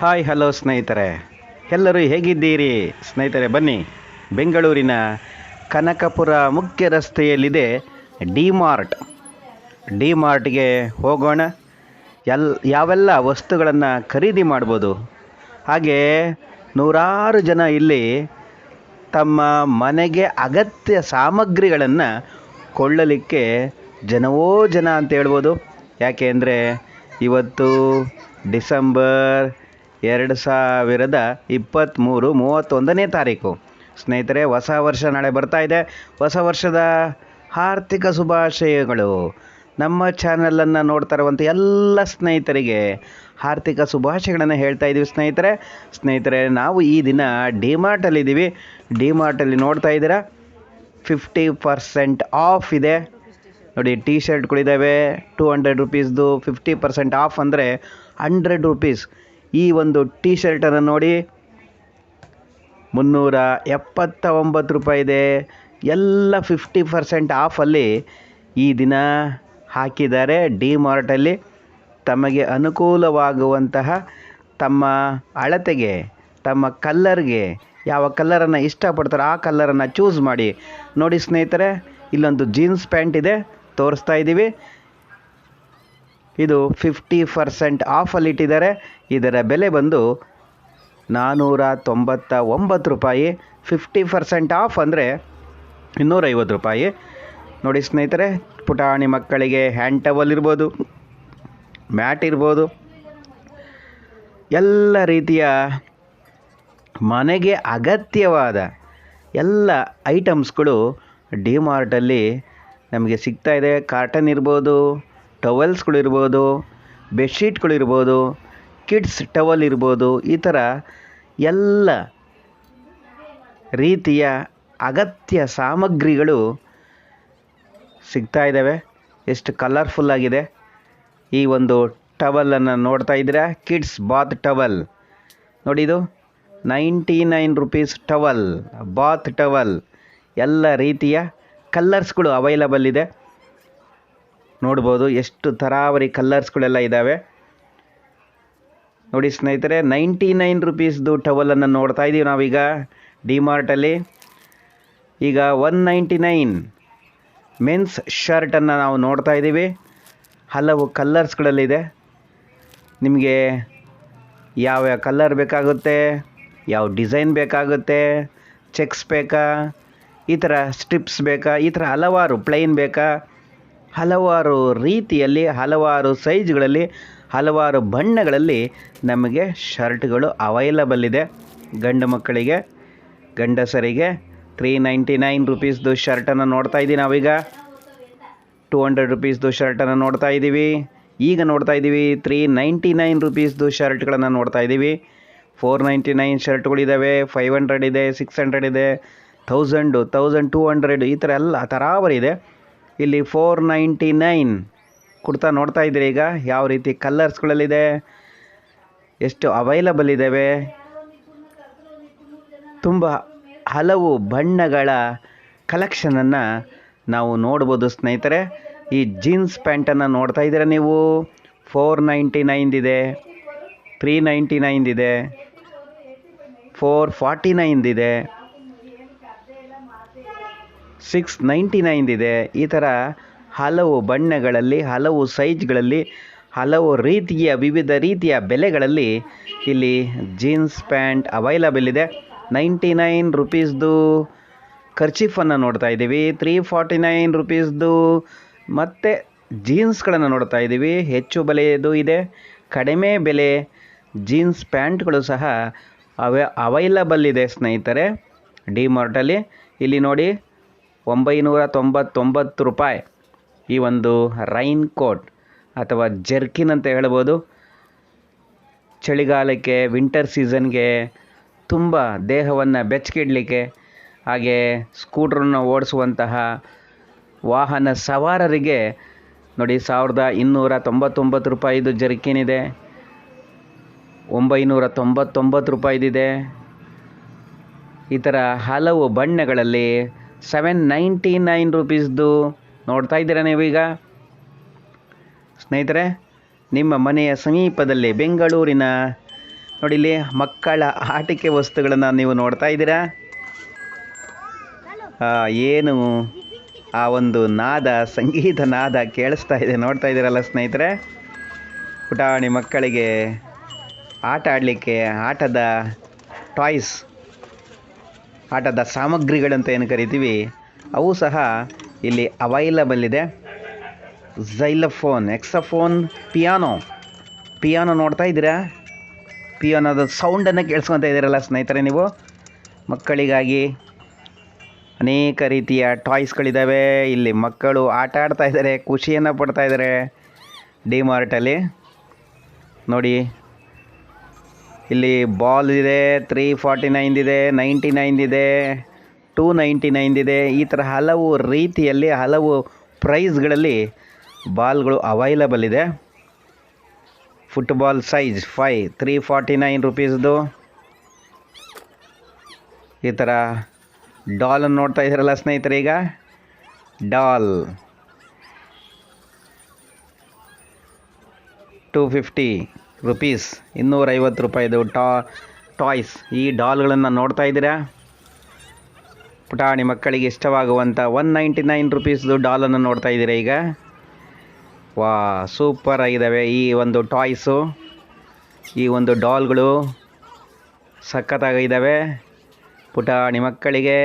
Hi hello ಸ್ನೇಹಿತರೆ. ಎಲ್ಲರೂ ಹೇಗಿದ್ದೀರಿ? ಸ್ನೇಹಿತರೆ, ಬನ್ನಿ. ಬೆಂಗಳೂರಿನ ಕನಕಪುರ ಮುಖ್ಯ ರಸ್ತೆಯಲ್ಲಿದೆ ಡಿ ಮಾರ್ಟ್ ಡಿ ಮಾರ್ಟ್ಗೆ ಹೋಗೋಣ. ಎಲ್, ಯಾವೆಲ್ಲ ವಸ್ತುಗಳನ್ನು ಖರೀದಿ ಮಾಡ್ಬೋದು? ಹಾಗೆ ನೂರಾರು ಜನ ಇಲ್ಲಿ ತಮ್ಮ ಮನೆಗೆ ಅಗತ್ಯ ಸಾಮಗ್ರಿಗಳನ್ನು ಕೊಳ್ಳಲಿಕ್ಕೆ ಜನವೋ ಜನ ಅಂತ ಹೇಳ್ಬೋದು. ಯಾಕೆ ಅಂದರೆ ಇವತ್ತು ಡಿಸೆಂಬರ್ ಎರಡು ಸಾವಿರದ ಇಪ್ಪತ್ತ್ಮೂರು ಮೂವತ್ತೊಂದನೇ ತಾರೀಕು. ಸ್ನೇಹಿತರೆ, ಹೊಸ ವರ್ಷ ನಾಳೆ ಬರ್ತಾ ಇದೆ. ಹೊಸ ವರ್ಷದ ಆರ್ಥಿಕ ಶುಭಾಶಯಗಳು. ನಮ್ಮ ಚಾನಲನ್ನು ನೋಡ್ತಾ ಇರುವಂಥ ಎಲ್ಲ ಸ್ನೇಹಿತರಿಗೆ ಆರ್ಥಿಕ ಶುಭಾಶಯಗಳನ್ನು ಹೇಳ್ತಾ ಇದ್ದೀವಿ ಸ್ನೇಹಿತರೆ. ಸ್ನೇಹಿತರೆ, ನಾವು ಈ ದಿನ ಡಿಮಾರ್ಟಲ್ಲಿದ್ದೀವಿ ಡಿಮಾರ್ಟಲ್ಲಿ ನೋಡ್ತಾ ಇದ್ದೀರಾ? ಫಿಫ್ಟಿ ಪರ್ಸೆಂಟ್ ಆಫ್ ಇದೆ. ನೋಡಿ ಟೀ ಶರ್ಟ್ಗಳಿದ್ದಾವೆ ಟೂ ಹಂಡ್ರೆಡ್ ರುಪೀಸ್ದು ಫಿಫ್ಟಿ ಪರ್ಸೆಂಟ್ ಆಫ್ ಅಂದರೆ ಹಂಡ್ರೆಡ್ ರುಪೀಸ್ ಈ ಒಂದು ಟೀ ಶರ್ಟನ್ನು ನೋಡಿ. ಮುನ್ನೂರ ಎಪ್ಪತ್ತ ಒಂಬತ್ತು ರೂಪಾಯಿ ಇದೆ. ಎಲ್ಲ ಫಿಫ್ಟಿ ಪರ್ಸೆಂಟ್ ಆಫಲ್ಲಿ ಈ ದಿನ ಹಾಕಿದ್ದಾರೆ. ಡಿ ಮಾರ್ಟಲ್ಲಿ ತಮಗೆ ಅನುಕೂಲವಾಗುವಂತಹ ತಮ್ಮ ಅಳತೆಗೆ, ತಮ್ಮ ಕಲ್ಲರ್ಗೆ ಯಾವ ಕಲ್ಲರನ್ನು ಇಷ್ಟಪಡ್ತಾರೋ ಆ ಕಲ್ಲರನ್ನು ಚೂಸ್ ಮಾಡಿ. ನೋಡಿ ಸ್ನೇಹಿತರೆ, ಇಲ್ಲೊಂದು ಜೀನ್ಸ್ ಪ್ಯಾಂಟ್ ಇದೆ. ತೋರಿಸ್ತಾ ಇದ್ದೀವಿ. ಇದು ಫಿಫ್ಟಿ ಪರ್ಸೆಂಟ್ ಆಫಲ್ಲಿ ಇಟ್ಟಿದ್ದಾರೆ. ಇದರ ಬೆಲೆ ಬಂದು ನಾನ್ನೂರ ತೊಂಬತ್ತ ಒಂಬತ್ತು ರೂಪಾಯಿ. ಫಿಫ್ಟಿ ಪರ್ಸೆಂಟ್ ಆಫ್ ಅಂದರೆ ಇನ್ನೂರೈವತ್ತು ರೂಪಾಯಿ. ನೋಡಿ ಸ್ನೇಹಿತರೆ, ಪುಟಾಣಿ ಮಕ್ಕಳಿಗೆ ಹ್ಯಾಂಡ್ ಟವಲ್ ಇರ್ಬೋದು ಮ್ಯಾಟ್ ಇರ್ಬೋದು. ಎಲ್ಲ ರೀತಿಯ ಮನೆಗೆ ಅಗತ್ಯವಾದ ಎಲ್ಲ ಐಟಮ್ಸ್ಗಳು ಡಿ ಮಾರ್ಟಲ್ಲಿ ನಮಗೆ ಸಿಗ್ತಾಯಿದೆ ಕಾಟನ್ ಇರ್ಬೋದು ಟವಲ್ಸ್ಗಳು ಬೆಡ್ಶೀಟ್ಗಳಿರ್ಬೋದು, ಕಿಡ್ಸ್ ಟವಲ್ ಇರ್ಬೋದು ಈ ಥರ ಎಲ್ಲ ರೀತಿಯ ಅಗತ್ಯ ಸಾಮಗ್ರಿಗಳು ಸಿಗ್ತಾ ಇದ್ದಾವೆ. ಎಷ್ಟು ಕಲರ್ಫುಲ್ ಆಗಿದೆ. ಈ ಒಂದು ಟವಲನ್ನು ನೋಡ್ತಾ ಇದ್ದೀರಾ? Kids bath towel. ನೋಡಿ ಇದು, ninety nine rupees towel, bath towel. ಎಲ್ಲ ರೀತಿಯ ಕಲ್ಲರ್ಸ್ಗಳು ಅವೈಲಬಲ್ ಇದೆ. ನೋಡ್ಬೋದು ಎಷ್ಟು ಥರಾವರಿ ಕಲ್ಲರ್ಸ್ಗಳೆಲ್ಲ ಇದ್ದಾವೆ ನೋಡಿ ಸ್ನೇಹಿತರೆ, ನೈಂಟಿ ನೈನ್ ರುಪೀಸ್ದು ಟವಲನ್ನು ನೋಡ್ತಾ ಇದ್ದೀವಿ ನಾವೀಗ ಡಿಮಾರ್ಟಲ್ಲಿ ಈಗ ಒನ್ ನೈಂಟಿ ನೈನ್ ಮೆನ್ಸ್ ಶರ್ಟನ್ನು ನಾವು ನೋಡ್ತಾ ಇದ್ದೀವಿ ಹಲವು ಕಲ್ಲರ್ಸ್ಗಳಲ್ಲಿದೆ ನಿಮಗೆ ಯಾವ್ಯಾವ ಕಲ್ಲರ್ ಬೇಕಾಗುತ್ತೆ, ಯಾವ ಡಿಸೈನ್ ಬೇಕಾಗುತ್ತೆ, ಚೆಕ್ಸ್ ಬೇಕಾ, ಈ ಥರ ಸ್ಟ್ರಿಪ್ಸ್ ಬೇಕಾ, ಈ ಥರ ಹಲವಾರು ಪ್ಲೈನ್ ಬೇಕಾ ಹಲವಾರು ರೀತಿಯಲ್ಲಿ, ಹಲವಾರು ಸೈಜ್ಗಳಲ್ಲಿ, ಹಲವಾರು ಬಣ್ಣಗಳಲ್ಲಿ ನಮಗೆ ಶರ್ಟ್ಗಳು ಅವೈಲಬಲ್ ಇದೆ. ಗಂಡು ಮಕ್ಕಳಿಗೆ, ಗಂಡಸರಿಗೆ ತ್ರೀ ನೈಂಟಿ ನೈನ್ ರುಪೀಸ್ದು ಶರ್ಟನ್ನು ನೋಡ್ತಾ ಇದ್ದೀವಿ ನಾವೀಗ. ಟೂ ಹಂಡ್ರೆಡ್ ರುಪೀಸ್ದು ಶರ್ಟನ್ನು ನೋಡ್ತಾ ಇದ್ದೀವಿ. ಈಗ ನೋಡ್ತಾ ಇದ್ದೀವಿ ತ್ರೀ ನೈಂಟಿ ನೈನ್ ರುಪೀಸ್ದು ಶರ್ಟ್ಗಳನ್ನು ನೋಡ್ತಾ ಇದ್ದೀವಿ. ಫೋರ್ ನೈಂಟಿ ನೈನ್ ಶರ್ಟ್ಗಳಿದ್ದಾವೆ ಫೈವ್ ಹಂಡ್ರೆಡ್ ಇದೆ ಸಿಕ್ಸ್ ಹಂಡ್ರೆಡ್ ಇದೆ ಥೌಸಂಡು ತೌಸಂಡ್ ಟೂ ಹಂಡ್ರೆಡ್ ಈ ಥರ ಎಲ್ಲ ಥರಾವರಿ ಇದೆ ಇಲ್ಲಿ ಫೋರ್ ನೈಂಟಿ ನೈನ್ ಕುಡ್ತಾ ನೋಡ್ತಾ ಇದ್ದೀರಿ ಈಗ ಯಾವ ರೀತಿ ಕಲ್ಲರ್ಸ್ಗಳಲ್ಲಿದೆ ಎಷ್ಟು ಅವೈಲಬಲ್ ಇದ್ದಾವೆ ತುಂಬ ಹಲವು ಬಣ್ಣಗಳ ಕಲೆಕ್ಷನನ್ನು ನಾವು ನೋಡ್ಬೋದು ಸ್ನೇಹಿತರೆ. ಈ ಜೀನ್ಸ್ ಪ್ಯಾಂಟನ್ನು ನೋಡ್ತಾ ಇದ್ದೀರಾ ನೀವು? ಫೋರ್ ನೈಂಟಿ ನೈನ್ದಿದೆ ತ್ರೀ ನೈಂಟಿ ನೈನ್ದಿದೆ ಫೋರ್ ಫಾರ್ಟಿ ನೈನ್ದಿದೆ ಸಿಕ್ಸ್ ನೈಂಟಿ ನೈನ್ದಿದೆ ಈ ಥರ ಹಲವು ಬಣ್ಣಗಳಲ್ಲಿ, ಹಲವು ಸೈಜ್ಗಳಲ್ಲಿ, ಹಲವು ರೀತಿಯ, ವಿವಿಧ ರೀತಿಯ ಬೆಲೆಗಳಲ್ಲಿ ಇಲ್ಲಿ ಜೀನ್ಸ್ ಪ್ಯಾಂಟ್ ಅವೈಲಬಲ್ ಇದೆ. ನೈಂಟಿ ನೈನ್ ರುಪೀಸ್ದು ಖರ್ಚೀಫನ್ನು ನೋಡ್ತಾ ಇದ್ದೀವಿ. ತ್ರೀ ಫಾರ್ಟಿ ನೈನ್ ರುಪೀಸ್ದು ಮತ್ತು ಜೀನ್ಸ್ಗಳನ್ನು ನೋಡ್ತಾ ಇದ್ದೀವಿ. ಹೆಚ್ಚು ಬೆಲೆಯದು ಇದೆ. ಕಡಿಮೆ ಬೆಲೆ ಜೀನ್ಸ್ ಪ್ಯಾಂಟ್ಗಳು ಸಹ ಅವೆ ಅವೈಲಬಲ್ ಇದೆ ಸ್ನೇಹಿತರೆ. ಡಿ ಮಾರ್ಟಲ್ಲಿ ಇಲ್ಲಿ ನೋಡಿ ಒಂಬೈನೂರ ತೊಂಬತ್ತೊಂಬತ್ತು ರೂಪಾಯಿ. ಈ ಒಂದು ರೈನ್ ಕೋಟ್ ಅಥವಾ ಜರ್ಕಿನ್ ಅಂತ ಹೇಳ್ಬೋದು. ಚಳಿಗಾಲಕ್ಕೆ ವಿಂಟರ್ ಸೀಸನ್ಗೆ ತುಂಬ ದೇಹವನ್ನು ಬೆಚ್ಚಗಿಡಲಿಕ್ಕೆ ಹಾಗೆ ಸ್ಕೂಟ್ರನ್ನು ಓಡಿಸುವಂತಹ ವಾಹನ ಸವಾರರಿಗೆ ನೋಡಿ ಸಾವಿರದ ಇನ್ನೂರ ತೊಂಬತ್ತೊಂಬತ್ತು ರೂಪಾಯಿದು ಜರ್ಕಿನ್ ಇದೆ. ಒಂಬೈನೂರ ತೊಂಬತ್ತೊಂಬತ್ತು ರೂಪಾಯಿದಿದೆ ಈ ಥರ ಹಲವು ಬಣ್ಣಗಳಲ್ಲಿ ಸೆವೆನ್ ನೈಂಟಿ ನೈನ್ ರುಪೀಸ್ದು ನೋಡ್ತಾ ಇದ್ದೀರಾ ನೀವೀಗ? ಸ್ನೇಹಿತರೆ, ನಿಮ್ಮ ಮನೆಯ ಸಮೀಪದಲ್ಲಿ ಬೆಂಗಳೂರಿನ, ನೋಡಿ ಇಲ್ಲಿ ಮಕ್ಕಳ ಆಟಿಕೆ ವಸ್ತುಗಳನ್ನು ನೀವು ನೋಡ್ತಾ ಇದ್ದೀರಾ? ಏನು ಆ ಒಂದು ನಾದ, ಸಂಗೀತ ನಾದ ಕೇಳಿಸ್ತಾ ಇದೆ, ನೋಡ್ತಾ ಇದ್ದೀರಲ್ಲ ಸ್ನೇಹಿತರೆ? ಪುಟಾಣಿ ಮಕ್ಕಳಿಗೆ ಆಟ ಆಡಲಿಕ್ಕೆ ಆಟದ ಟಾಯ್ಸ್ ಆಟದ ಸಾಮಗ್ರಿಗಳಂತ ಏನು ಕರಿತೀವಿ, ಅವು ಸಹ ಇಲ್ಲಿ ಅವೈಲಬಲ್ ಇದೆ. ಝೈಲಫೋನ್ ಎಕ್ಸಫೋನ್ ಪಿಯಾನೋ ಪಿಯಾನೋ ನೋಡ್ತಾ ಇದ್ದೀರಾ? ಪಿಯಾನೋದ ಸೌಂಡನ್ನು ಕೇಳಿಸ್ಕೊತಾ ಇದ್ದೀರಲ್ಲ ಸ್ನೇಹಿತರೆ ನೀವು. ಮಕ್ಕಳಿಗಾಗಿ ಅನೇಕ ರೀತಿಯ ಟಾಯ್ಸ್ಗಳಿದ್ದಾವೆ ಇಲ್ಲಿ ಮಕ್ಕಳು ಆಟ ಆಡ್ತಾ ಇದ್ದಾರೆ, ಖುಷಿಯನ್ನು ಪಡ್ತಾ ಇದ್ದಾರೆ. ಡಿ ಮಾರ್ಟಲ್ಲಿ ನೋಡಿ ಇಲ್ಲಿ ಬಾಲ್ ಇದೆ ತ್ರೀ ಫಾರ್ಟಿ ನೈನ್ದಿದೆ ನೈಂಟಿ ನೈನ್ದಿದೆ ಟೂ ನೈಂಟಿ ನೈನ್ದಿದೆ ಈ ಥರ ಹಲವು ರೀತಿಯಲ್ಲಿ, ಹಲವು ಪ್ರೈಸ್ಗಳಲ್ಲಿ ಬಾಲ್ಗಳು ಅವೈಲಬಲ್ ಇದೆ. Football size five three forty nine ರುಪೀಸ್ದು ಈ ಥರ ಡಾಲನ್ನು ನೋಡ್ತಾ ಇದ್ದೀರಲ್ಲ ಸ್ನೇಹಿತರೆ ಈಗ? ಡಾಲ್ ಟೂ ಫಿಫ್ಟಿ ರುಪೀಸ್ ಇನ್ನೂರೈವತ್ತು ರೂಪಾಯಿದು ಟಾ, ಟಾಯ್ಸ್. ಈ ಡಾಲ್ಗಳನ್ನು ನೋಡ್ತಾ ಇದ್ದೀರಾ? ಪುಟಾಣಿ ಮಕ್ಕಳಿಗೆ ಇಷ್ಟವಾಗುವಂಥ ಒನ್ ನೈಂಟಿ ನೈನ್ ರುಪೀಸ್ದು ಡಾಲನ್ನು ನೋಡ್ತಾ ಇದ್ದೀರಾ ಈಗ? ವಾ, ಸೂಪರ್ ಆಗಿದ್ದಾವೆ ಈ ಒಂದು ಟಾಯ್ಸು. ಈ ಒಂದು ಡಾಲ್ಗಳು ಸಖತ್ತಾಗಿದ್ದಾವೆ ಪುಟಾಣಿ ಮಕ್ಕಳಿಗೆ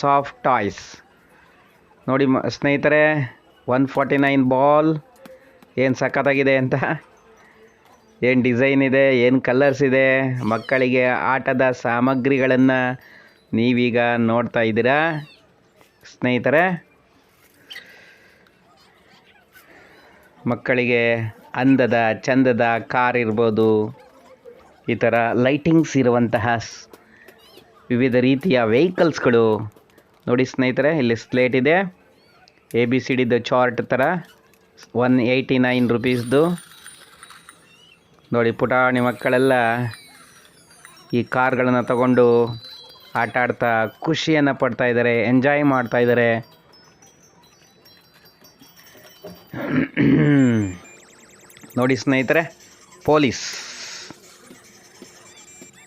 ಸಾಫ್ಟ್ ಟಾಯ್ಸ್. ನೋಡಿ ಸ್ನೇಹಿತರೆ, ಒನ್ ಫಾರ್ಟಿ ನೈನ್ ಬಾಲ್ ಏನು ಸಖತ್ತಾಗಿದೆ ಅಂತ. ಏನು ಡಿಸೈನ್ ಇದೆ, ಏನು ಕಲರ್ಸ್ ಇದೆ, ಮಕ್ಕಳಿಗೆ ಆಟದ ಸಾಮಗ್ರಿಗಳನ್ನು ನೀವೀಗ ನೋಡ್ತಾ ಇದ್ದೀರಾ? ಸ್ನೇಹಿತರೆ, ಮಕ್ಕಳಿಗೆ ಅಂದದ, ಚಂದದ ಕಾರ್ ಇರ್ಬೋದು, ಈ ಥರ ಲೈಟಿಂಗ್ಸ್ ಇರುವಂತಹ ವಿವಿಧ ರೀತಿಯ ವೆಹಿಕಲ್ಸ್ಗಳು ನೋಡಿ ಸ್ನೇಹಿತರೆ, ಇಲ್ಲಿ ಸ್ಲೇಟ್ ಇದೆ. ಎ ಬಿ ಸಿ ಡಿದು ಚಾರ್ಟ್ ಥರ ಒನ್ ಏಯ್ಟಿ ನೈನ್ ರುಪೀಸ್ದು ನೋಡಿ ಪುಟಾಣಿ ಮಕ್ಕಳೆಲ್ಲ ಈ ಕಾರ್ಗಳನ್ನು ತಗೊಂಡು ಆಟ ಆಡ್ತಾ ಖುಷಿಯನ್ನು ಪಡ್ತಾ ಇದ್ದಾರೆ ಎಂಜಾಯ್ ಮಾಡ್ತಾ ಇದ್ದಾರೆ. ನೋಡಿ ಸ್ನೇಹಿತರೆ, ಪೊಲೀಸ್.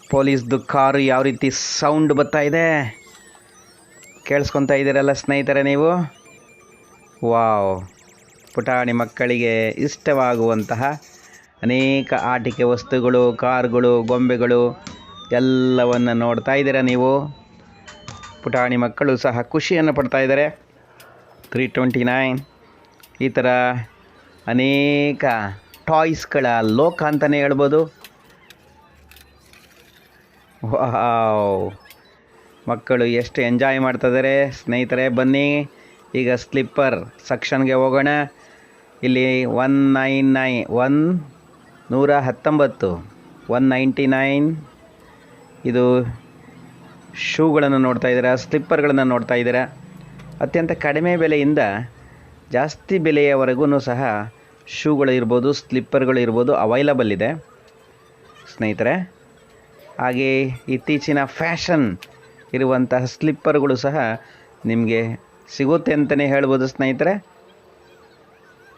ಪೊಲೀಸ್ದು ಕಾರು ಯಾವ ರೀತಿ ಸೌಂಡ್ ಬರ್ತಾ ಇದೆ? ಕೇಳಿಸ್ಕೊತಾ ಇದ್ದೀರಲ್ಲ ಸ್ನೇಹಿತರೆ ನೀವು? ವಾವ್. ಪುಟಾಣಿ ಮಕ್ಕಳಿಗೆ ಇಷ್ಟವಾಗುವಂತಹ ಅನೇಕ ಆಟಿಕೆ ವಸ್ತುಗಳು, ಕಾರುಗಳು, ಗೊಂಬೆಗಳು ಎಲ್ಲವನ್ನು ನೋಡ್ತಾ ಇದ್ದೀರಾ ನೀವು? ಪುಟಾಣಿ ಮಕ್ಕಳು ಸಹ ಖುಷಿಯನ್ನು ಪಡ್ತಾ ಇದ್ದಾರೆ. ತ್ರೀ ಟ್ವೆಂಟಿ ನೈನ್ ಈ ಥರ ಅನೇಕ ಟಾಯ್ಸ್ಗಳ ಲೋಕ ಅಂತಲೇ ಹೇಳ್ಬೋದು. ಮಕ್ಕಳು ಎಷ್ಟು ಎಂಜಾಯ್ ಮಾಡ್ತಿದ್ದಾರೆ ಸ್ನೇಹಿತರೆ, ಬನ್ನಿ. ಈಗ ಸ್ಲಿಪ್ಪರ್ ಸೆಕ್ಷನ್ಗೆ ಹೋಗೋಣ. ಇಲ್ಲಿ ಒನ್ ನೈನ್ ನೈನ್ ಒನ್ ನೂರ ಹತ್ತೊಂಬತ್ತು ಒನ್ ನೈಂಟಿ ನೈನ್ ಇದು ಶೂಗಳನ್ನು ನೋಡ್ತಾ ಇದ್ದೀರಾ, ಸ್ಲಿಪ್ಪರ್ಗಳನ್ನು ನೋಡ್ತಾ ಇದ್ದೀರಾ? ಅತ್ಯಂತ ಕಡಿಮೆ ಬೆಲೆಯಿಂದ ಜಾಸ್ತಿ ಬೆಲೆಯವರೆಗೂ ಸಹ ಶೂಗಳು ಇರ್ಬೋದು, ಸ್ಲಿಪ್ಪರ್ಗಳು ಇರ್ಬೋದು ಅವೈಲಬಲ್ ಇದೆ. ಸ್ನೇಹಿತರೆ, ಹಾಗೆ ಇತ್ತೀಚಿನ ಫ್ಯಾಷನ್ ಇರುವಂತಹ ಸ್ಲಿಪ್ಪರ್ಗಳು ಸಹ ನಿಮಗೆ ಸಿಗುತ್ತೆ ಅಂತಲೇ ಹೇಳ್ಬೋದು ಸ್ನೇಹಿತರೆ.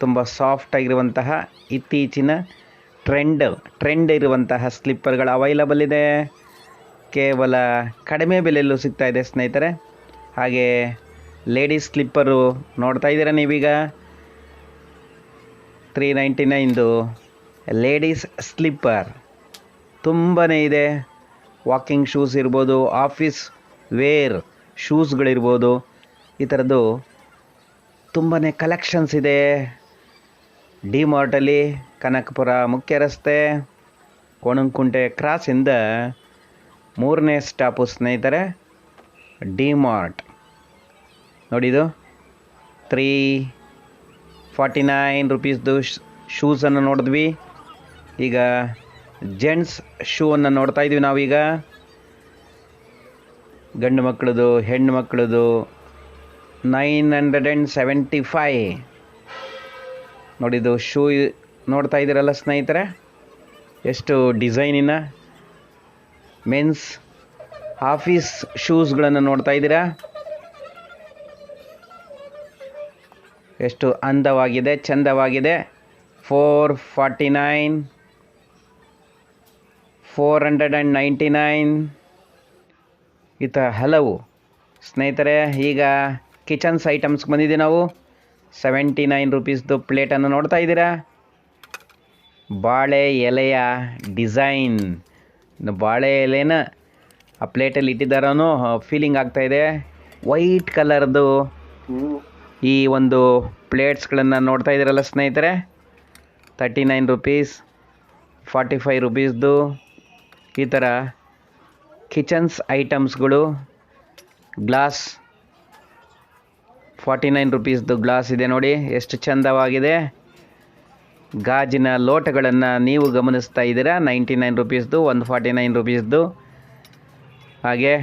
ತುಂಬ ಸಾಫ್ಟ್ ಆಗಿರುವಂತಹ ಇತ್ತೀಚಿನ ಟ್ರೆಂಡ್ ಟ್ರೆಂಡ್ ಇರುವಂತಹ ಸ್ಲಿಪ್ಪರ್ಗಳು ಅವೈಲಬಲ್ ಇದೆ. ಕೇವಲ ಕಡಿಮೆ ಬೆಲೆಯಲ್ಲೂ ಸಿಗ್ತಾ ಇದೆ ಸ್ನೇಹಿತರೆ. ಹಾಗೆ ಲೇಡೀಸ್ ಸ್ಲಿಪ್ಪರು ನೋಡ್ತಾ ಇದ್ದೀರಾ ನೀವೀಗ? ತ್ರೀ ನೈಂಟಿ ನೈನ್ದು ಲೇಡೀಸ್ ಸ್ಲಿಪ್ಪರ್ ತುಂಬಾ ಇದೆ. ವಾಕಿಂಗ್ ಶೂಸ್ ಇರ್ಬೋದು ಆಫೀಸ್ ವೇರ್ ಶೂಸ್ಗಳಿರ್ಬೋದು ಈ ಥರದ್ದು ತುಂಬಾ ಕಲೆಕ್ಷನ್ಸ್ ಇದೆ. ಡಿ ಮಾರ್ಟಲ್ಲಿ ಕನಕಪುರ ಮುಖ್ಯ ರಸ್ತೆ, ಕೋಣಂಕುಂಟೆ ಕ್ರಾಸಿಂದ ಮೂರನೇ ಸ್ಟಾಪು ಸ್ನೇಹಿತರೆ, ಡಿ ಮಾರ್ಟ್. ನೋಡಿದು ತ್ರೀ ಫಾರ್ಟಿ ನೈನ್ ರುಪೀಸ್ದು ಶೂಸನ್ನು ನೋಡಿದ್ವಿ. ಈಗ ಜೆಂಟ್ಸ್ ಶೂವನ್ನು ನೋಡ್ತಾ ಇದ್ವಿ ನಾವೀಗ. ಗಂಡು ಮಕ್ಕಳದು ಹೆಣ್ಣು ಮಕ್ಕಳದು nine hundred and seventy five ನೋಡಿದು shoe ನೋಡ್ತಾ ಇದ್ದೀರಲ್ಲ ಸ್ನೇಹಿತರೆ? ಎಷ್ಟು ಡಿಸೈನಿನ ಮೆನ್ಸ್ ಆಫೀಸ್ ಶೂಸ್ಗಳನ್ನು ನೋಡ್ತಾ ಇದ್ದೀರಾ? ಎಷ್ಟು ಅಂದವಾಗಿದೆ, ಚಂದವಾಗಿದೆ. Four forty nine four hundred and ninety nine ಈ ಥರ ಹಲವು ಸ್ನೇಹಿತರೆ, ಈಗ ಕಿಚನ್ಸ್ ಐಟಮ್ಸ್ಗೆ ಬಂದಿದ್ದೀವಿ ನಾವು. ಸೆವೆಂಟಿ ನೈನ್ ರುಪೀಸ್ದು ಪ್ಲೇಟನ್ನು ನೋಡ್ತಾ ಇದ್ದೀರಾ? ಬಾಳೆ ಎಲೆಯ ಡಿಸೈನ್. ಬಾಳೆ ಎಲೆನ ಆ ಪ್ಲೇಟಲ್ಲಿ ಇಟ್ಟಿದ್ದಾರೋ ಫೀಲಿಂಗ್ ಆಗ್ತಾಯಿದೆ ವೈಟ್ ಕಲರ್ದು ಈ ಒಂದು ಪ್ಲೇಟ್ಸ್ಗಳನ್ನು ನೋಡ್ತಾ ಇದ್ದೀರಲ್ಲ ಸ್ನೇಹಿತರೆ? Thirty nine rupees forty five ರುಪೀಸ್ದು ಈ ಥರ ಕಿಚನ್ಸ್ ಐಟಮ್ಸ್ಗಳು ಗ್ಲಾಸ್ ಫಾರ್ಟಿ ನೈನ್ ರುಪೀಸ್ದು ಗ್ಲಾಸ್ ಇದೆ ನೋಡಿ, ಎಷ್ಟು ಚಂದವಾಗಿದೆ. ಗಾಜಿನ ಲೋಟಗಳನ್ನು ನೀವು ಗಮನಿಸ್ತಾ ಇದ್ದೀರಾ, ನೈಂಟಿ ನೈನ್ ರುಪೀಸ್ದು, ಒಂದು ಫಾರ್ಟಿ ನೈನ್ ರುಪೀಸ್ದು. ಹಾಗೆ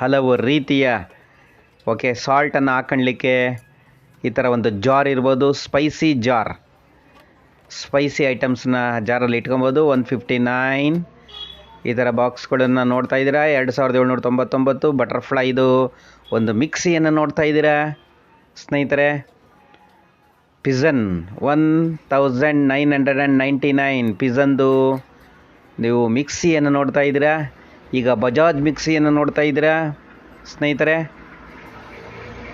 ಹಲವು ರೀತಿಯ, ಓಕೆ, ಸಾಲ್ಟನ್ನು ಹಾಕೊಳ್ಳಿಕ್ಕೆ ಈ ಥರ ಒಂದು ಜಾರ್ ಇರ್ಬೋದು, ಸ್ಪೈಸಿ ಜಾರ್. ಸ್ಪೈಸಿ ಐಟಮ್ಸ್ನ ಜಾರಲ್ಲಿ ಇಟ್ಕೊಬೋದು, ಒಂದು ಫಿಫ್ಟಿ ನೈನ್. ಈ ಥರ ಬಾಕ್ಸ್ಗಳನ್ನು ನೋಡ್ತಾ ಇದ್ದೀರಾ? ಎರಡು ಸಾವಿರದ ಏಳ್ನೂರ ತೊಂಬತ್ತೊಂಬತ್ತು ಬಟರ್ಫ್ಲೈದು ಒಂದು ಮಿಕ್ಸಿಯನ್ನು ನೋಡ್ತಾ ಇದ್ದೀರಾ? ಸ್ನೇಹಿತರೆ Pigeon one thousand nine hundred and ninety nine ಪಿಝನ್ದು ನೀವು ಮಿಕ್ಸಿಯನ್ನು ನೋಡ್ತಾ ಇದ್ದೀರಾ? ಈಗ ಬಜಾಜ್ ಮಿಕ್ಸಿಯನ್ನು ನೋಡ್ತಾ ಇದ್ದೀರಾ? ಸ್ನೇಹಿತರೆ,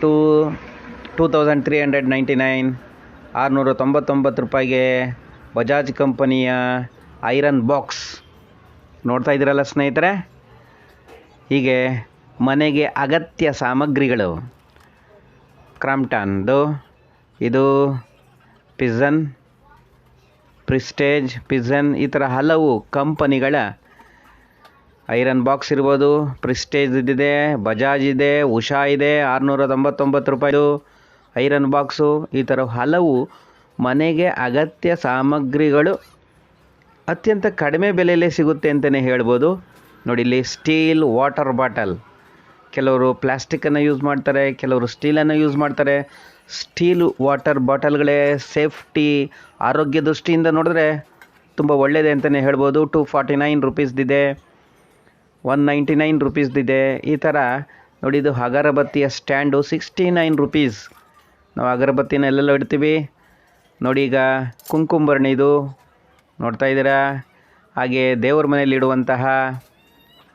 two two thousand three hundred ninety nine ಆರುನೂರ ತೊಂಬತ್ತೊಂಬತ್ತು ರೂಪಾಯಿಗೆ ಬಜಾಜ್ ಕಂಪನಿಯ ಐರನ್ ಬಾಕ್ಸ್ ನೋಡ್ತಾ ಇದ್ದೀರಲ್ಲ ಸ್ನೇಹಿತರೆ? ಹೀಗೆ ಮನೆಗೆ ಅಗತ್ಯ ಸಾಮಗ್ರಿಗಳು. ಕ್ರಾಂಪ್ಟನ್ದು, ಇದು ಪಿಝನ್ ಪ್ರಿಸ್ಟೇಜ್ ಪಿಝನ್ ಈ ಥರ ಹಲವು ಕಂಪನಿಗಳ ಐರನ್ ಬಾಕ್ಸ್ ಇರ್ಬೋದು. ಪ್ರಿಸ್ಟೇಜ್ ಇದೆ ಬಜಾಜ್ ಇದೆ, ಉಷಾ ಇದೆ ಆರುನೂರ ತೊಂಬತ್ತೊಂಬತ್ತು ರೂಪಾಯಿದು ಐರನ್ ಬಾಕ್ಸು. ಈ ಥರ ಹಲವು ಮನೆಗೆ ಅಗತ್ಯ ಸಾಮಗ್ರಿಗಳು ಅತ್ಯಂತ ಕಡಿಮೆ ಬೆಲೆಯಲ್ಲೇ ಸಿಗುತ್ತೆ ಅಂತಲೇ ಹೇಳ್ಬೋದು. ನೋಡಿ, ಇಲ್ಲಿ ಸ್ಟೀಲ್ ವಾಟರ್ ಬಾಟಲ್ ಕೆಲವರು ಪ್ಲಾಸ್ಟಿಕ್ಕನ್ನು ಯೂಸ್ ಮಾಡ್ತಾರೆ, ಕೆಲವರು ಸ್ಟೀಲನ್ನು ಯೂಸ್ ಮಾಡ್ತಾರೆ. ಸ್ಟೀಲ್ ವಾಟರ್ ಬಾಟಲ್ಗಳೇ ಸೇಫ್ಟಿ ಆರೋಗ್ಯ ದೃಷ್ಟಿಯಿಂದ ನೋಡಿದ್ರೆ ತುಂಬ ಒಳ್ಳೆಯದೇ ಅಂತಲೇ ಹೇಳ್ಬೋದು. ಟು ಫಾರ್ಟಿ ನೈನ್ ರುಪೀಸ್ದಿದೆ ಒನ್ ನೈಂಟಿ ನೈನ್ ರುಪೀಸ್ದಿದೆ ಈ ಥರ ನೋಡಿ, ಇದು ಅಗರಬತ್ತಿಯ ಸ್ಟ್ಯಾಂಡು ಸಿಕ್ಸ್ಟಿ ನೈನ್ ರುಪೀಸ್ ನಾವು ಅಗರಬತ್ತಿನ ಎಲ್ಲೆಲ್ಲೋ ಇಡ್ತೀವಿ. ನೋಡಿ, ಈಗ ಕುಂಕುಂಬರ್ಣಿ ಇದು ನೋಡ್ತಾ ಇದ್ದೀರಾ? ಹಾಗೆ ದೇವ್ರ ಮನೇಲಿ ಇಡುವಂತಹ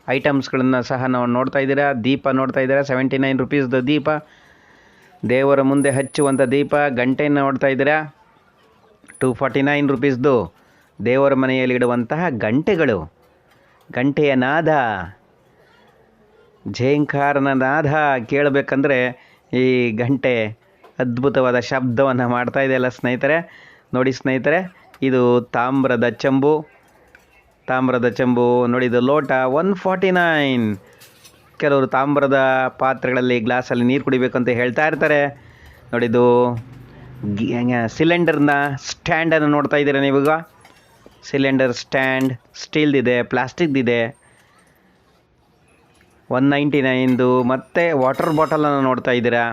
ಐಟಮ್ಸ್ಗಳನ್ನು ಸಹ ನಾವು ನೋಡ್ತಾ ಇದ್ದೀರಾ? ದೀಪ ನೋಡ್ತಾ ಇದ್ದೀರಾ? ಸೆವೆಂಟಿ ನೈನ್ ರುಪೀಸ್ದು ದೀಪ. ದೇವರ ಮುಂದೆ ಹಚ್ಚುವಂಥ ದೀಪ. ಗಂಟೆಯನ್ನು ನೋಡ್ತಾ ಇದ್ದೀರಾ? ಟು ಫಾರ್ಟಿ ನೈನ್ ರುಪೀಸ್ದು ದೇವರ ಮನೆಯಲ್ಲಿ ಇಡುವಂತಹ ಗಂಟೆಗಳು. ಗಂಟೆಯ ನಾದ ಝೇಂಕಾರನ ನಾದ ಕೇಳಬೇಕಂದ್ರೆ ಈ ಗಂಟೆ ಅದ್ಭುತವಾದ ಶಬ್ದವನ್ನು ಮಾಡ್ತಾ ಇದೆಯಲ್ಲ ಸ್ನೇಹಿತರೆ. ನೋಡಿ ಸ್ನೇಹಿತರೆ ಇದು ತಾಮ್ರದ ಚಂಬು. ತಾಮ್ರದ ಚಂಬು ನೋಡಿ, ಇದು ಲೋಟ ಒನ್ ಫಾರ್ಟಿ ನೈನ್. ಕೆಲವರು ತಾಮ್ರದ ಪಾತ್ರೆಗಳಲ್ಲಿ ಗ್ಲಾಸಲ್ಲಿ ನೀರು ಕುಡಿಬೇಕು ಅಂತ ಹೇಳ್ತಾ ಇರ್ತಾರೆ. ನೋಡಿದು ಸಿಲಿಂಡರ್ನ ಸ್ಟ್ಯಾಂಡನ್ನು ನೋಡ್ತಾ ಇದ್ದೀರಾ ನೀವೀಗ? ಸಿಲಿಂಡರ್ ಸ್ಟ್ಯಾಂಡ್ ಸ್ಟೀಲ್ದಿದೆ, ಪ್ಲಾಸ್ಟಿಕ್ದಿದೆ. ಒನ್ ನೈಂಟಿ ನೈನ್ದು ಮತ್ತು ವಾಟರ್ ಬಾಟಲನ್ನು ನೋಡ್ತಾ ಇದ್ದೀರಾ?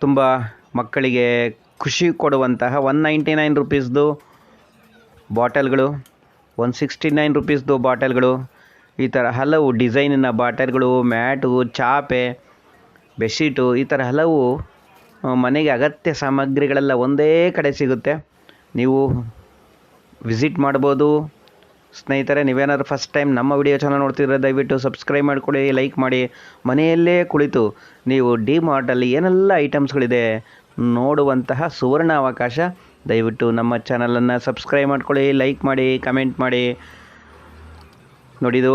ತುಂಬ ಮಕ್ಕಳಿಗೆ ಖುಷಿ ಕೊಡುವಂತಹ ಒನ್ ನೈಂಟಿ ನೈನ್ ರುಪೀಸ್ದು ಬಾಟಲ್ಗಳು ಒನ್ ಸಿಕ್ಸ್ಟಿ ನೈನ್ ರುಪೀಸ್ದು ಬಾಟಲ್ಗಳು, ಈ ಥರ ಹಲವು ಡಿಸೈನಿನ ಬಾಟಲ್ಗಳು, ಮ್ಯಾಟು, ಚಾಪೆ, ಬೆಡ್ಶೀಟು, ಈ ಥರ ಹಲವು ಮನೆಗೆ ಅಗತ್ಯ ಸಾಮಗ್ರಿಗಳೆಲ್ಲ ಒಂದೇ ಕಡೆ ಸಿಗುತ್ತೆ. ನೀವು ವಿಸಿಟ್ ಮಾಡ್ಬೋದು. ಸ್ನೇಹಿತರೆ, ನೀವೇನಾದ್ರು ಫಸ್ಟ್ ಟೈಮ್ ನಮ್ಮ ವಿಡಿಯೋ ಚಾನಲ್ ನೋಡ್ತಿದ್ರೆ ದಯವಿಟ್ಟು ಸಬ್ಸ್ಕ್ರೈಬ್ ಮಾಡಿಕೊಳ್ಳಿ ಲೈಕ್ ಮಾಡಿ, ಮನೆಯಲ್ಲೇ ಕುಳಿತು ನೀವು ಡಿ ಮಾರ್ಟಲ್ಲಿ ಏನೆಲ್ಲ ಐಟಮ್ಸ್ಗಳಿದೆ ನೋಡುವಂತಹ ಸುವರ್ಣ ಅವಕಾಶ ದಯವಿಟ್ಟು ನಮ್ಮ ಚಾನಲನ್ನು ಸಬ್ಸ್ಕ್ರೈಬ್ ಮಾಡ್ಕೊಳ್ಳಿ, ಲೈಕ್ ಮಾಡಿ, ಕಮೆಂಟ್ ಮಾಡಿ. ನೋಡಿದು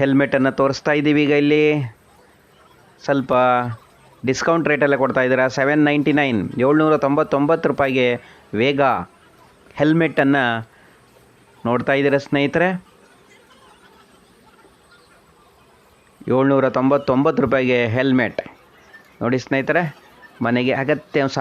ಹೆಲ್ಮೆಟನ್ನು ತೋರಿಸ್ತಾ ಇದ್ದೀವಿ ಈಗ ಇಲ್ಲಿ. ಸ್ವಲ್ಪ ಡಿಸ್ಕೌಂಟ್ ರೇಟಲ್ಲೇ ಕೊಡ್ತಾ ಇದ್ದೀರಾ? ಸೆವೆನ್ ನೈಂಟಿ ನೈನ್ ಏಳ್ನೂರ ತೊಂಬತ್ತೊಂಬತ್ತು ರೂಪಾಯಿಗೆ ವೇಗ ಹೆಲ್ಮೆಟನ್ನು ನೋಡ್ತಾ ಇದ್ದೀರಾ ಸ್ನೇಹಿತರೆ? ಏಳ್ನೂರ ತೊಂಬತ್ತೊಂಬತ್ತು ರೂಪಾಯಿಗೆ ಹೆಲ್ಮೆಟ್ ನೋಡಿ ಸ್ನೇಹಿತರೆ ಮನೆಗೆ ಅಗತ್ಯ ಸಾ